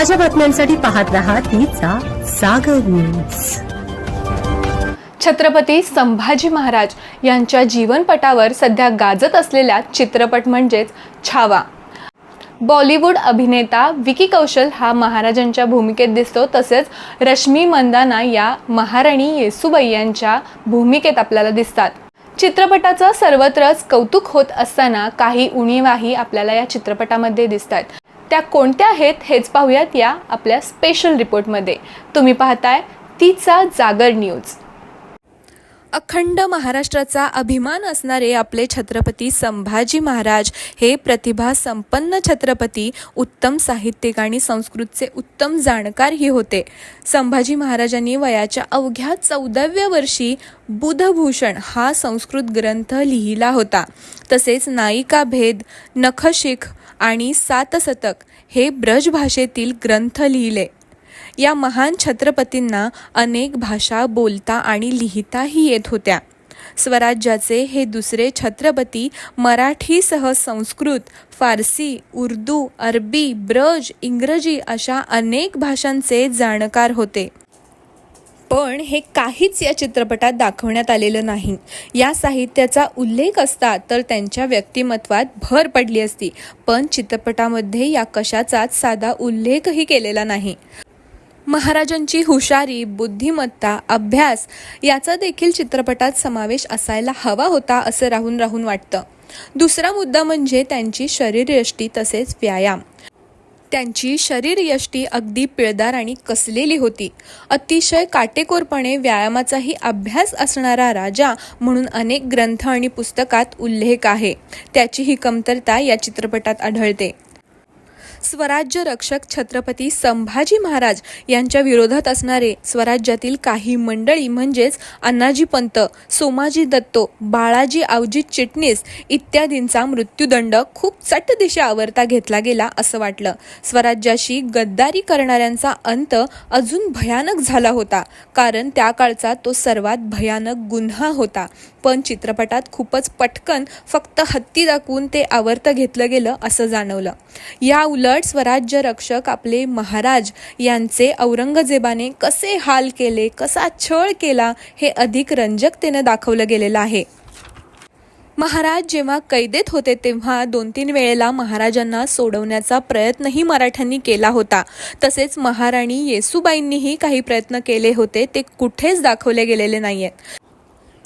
ताज्या बातम्यांसाठी पाहत रहा तिचा सागर न्यूज छत्रपती संभाजी महाराज यांच्या जीवनपटावर सध्या गाजत असलेला चित्रपट म्हणजेच छावा. बॉलिवूड अभिनेता विकी कौशल हा महाराजांच्या भूमिकेत दिसतो. तसेच रश्मी मंदाना या महाराणी येसुबाई यांच्या भूमिकेत आपल्याला दिसतात. चित्रपटाचं सर्वत्रच कौतुक होत असताना काही उणीवाही आपल्याला या चित्रपटामध्ये दिसतात. त्या कोणत्या आहेत हेच पाहूयात या आपल्या स्पेशल रिपोर्टमध्ये तुम्ही पाहताय तिचा जागर न्यूज अखंड महाराष्ट्राचा अभिमान असणारे आपले छत्रपती संभाजी महाराज हे प्रतिभा संपन्न छत्रपती उत्तम साहित्यिक आणि संस्कृतचे उत्तम जाणकारही होते. संभाजी महाराजांनी वयाच्या अवघ्या चौदाव्या वर्षी बुधभूषण हा संस्कृत ग्रंथ लिहिला होता. तसेच नायिका भेद नखशिख आणि सातसतक हे ब्रज भाषेतील ग्रंथ लिहिले. या महान छत्रपतींना अनेक भाषा बोलता आणि लिहिताही येत होत्या. स्वराज्याचे हे दुसरे छत्रपती मराठीसह संस्कृत फारसी उर्दू अरबी ब्रज इंग्रजी अशा अनेक भाषांचे जाणकार होते. पण हे काहीच या चित्रपटात दाखवण्यात आलेलं नाही. या साहित्याचा उल्लेख असता तर त्यांच्या व्यक्तिमत्वात भर पडली असती पण चित्रपटामध्ये या कशाचाच साधा उल्लेखही केलेला नाही. महाराजांची हुशारी बुद्धिमत्ता अभ्यास याचा देखील चित्रपटात समावेश असायला हवा होता असं राहून राहून वाटतं. दुसरा मुद्दा म्हणजे त्यांची शरीरयष्टी तसेच व्यायाम. त्यांची शरीरयष्टी अगदी पिळदार आणि कसलेली होती. अतिशय काटेकोरपणे व्यायामाचाही अभ्यास असणारा राजा म्हणून अनेक ग्रंथ आणि पुस्तकात उल्लेख आहे. त्याची ही कमतरता या चित्रपटात आढळते. स्वराज्य रक्षक छत्रपती संभाजी महाराज यांच्या विरोधात असणारे स्वराज्यातील काही मंडळी म्हणजेच अण्णाजी पंत सोमाजी दत्तो बाळाजी आवजी चिटणीस इत्यादींचा मृत्यूदंड खूप चट दिशा आवरता घेतला गेला असं वाटलं. स्वराज्याशी गद्दारी करणाऱ्यांचा अंत अजून भयानक झाला होता कारण त्या काळचा तो सर्वात भयानक गुन्हा होता. पण चित्रपटात खूपच पटकन फक्त हत्ती दाखवून ते आवर्त घेतलं गेलं असं जाणवलं. या उलट स्वराज्य रक्षक आपले महाराज यांचे औरंगजेबाने कसे हाल केले कसा छळ केला हे अधिक रंजकतेनं दाखवलं गेलेलं आहे. महाराज जेव्हा कैदेत होते तेव्हा दोन तीन वेळेला महाराजांना सोडवण्याचा प्रयत्नही मराठ्यांनी केला होता. तसेच महाराणी येसुबाईंनीही काही प्रयत्न केले होते ते कुठेच दाखवले गेलेले नाही आहेत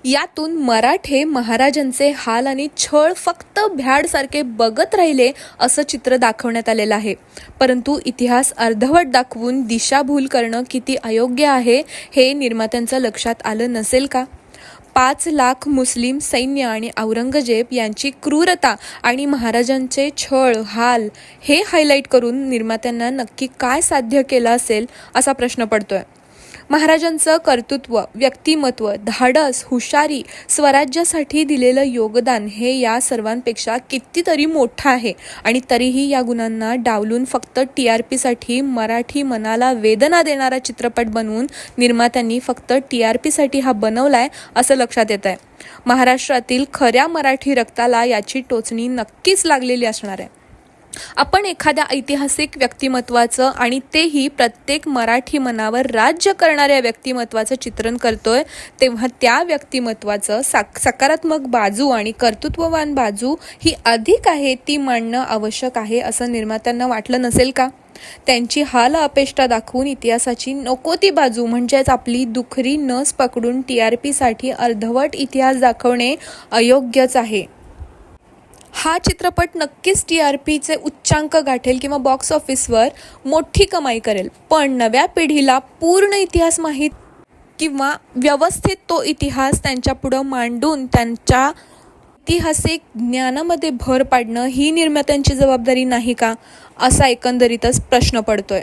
यातून मराठे महाराजांचे हाल आणि छळ फक्त भ्याडसारखे बघत राहिले असं चित्र दाखवण्यात आलेलं आहे. परंतु इतिहास अर्धवट दाखवून दिशाभूल करणं किती अयोग्य आहे हे निर्मात्यांचं लक्षात आलं नसेल का? पाच लाख मुस्लिम सैन्य आणि औरंगजेब यांची क्रूरता आणि महाराजांचे छळ हाल हे हायलाईट करून निर्मात्यांना नक्की काय साध्य केलं असेल असा प्रश्न पडतोय. महाराजांचं कर्तृत्व व्यक्तिमत्व धाडस हुशारी स्वराज्यासाठी दिलेलं योगदान हे या सर्वांपेक्षा कितीतरी मोठं आहे. आणि तरीही या गुणांना डावलून फक्त टी आर पीसाठी मराठी मनाला वेदना देणारा चित्रपट बनवून निर्मात्यांनी फक्त टी आर पीसाठी हा बनवलाय असं लक्षात येत आहे महाराष्ट्रातील खऱ्या मराठी रक्ताला याची टोचणी नक्कीच लागलेली असणार आहे. आपण एखाद्या ऐतिहासिक व्यक्तिमत्वाचं आणि तेही प्रत्येक मराठी मनावर राज्य करणाऱ्या व्यक्तिमत्वाचं चित्रण करतोय तेव्हा त्या व्यक्तिमत्वाचं साक सकारात्मक बाजू आणि कर्तृत्ववान बाजू ही अधिक आहे ती मांडणं आवश्यक आहे असं निर्मात्यांना वाटलं नसेल का? त्यांची हाल अपेष्टा दाखवून इतिहासाची नको ती बाजू म्हणजेच आपली दुखरी नस पकडून टी आर पीसाठी अर्धवट इतिहास दाखवणे अयोग्यच आहे. हा चित्रपट नक्कीच टी आर पीचे उच्चांक गाठेल किंवा बॉक्स ऑफिसवर मोठी कमाई करेल. पण नव्या पिढीला पूर्ण इतिहास माहीत किंवा व्यवस्थित तो इतिहास त्यांच्या पुढं मांडून त्यांच्या ऐतिहासिक ज्ञानामध्ये भर पाडणं ही निर्मात्यांची जबाबदारी नाही का? असा एकंदरीतच प्रश्न पडतोय.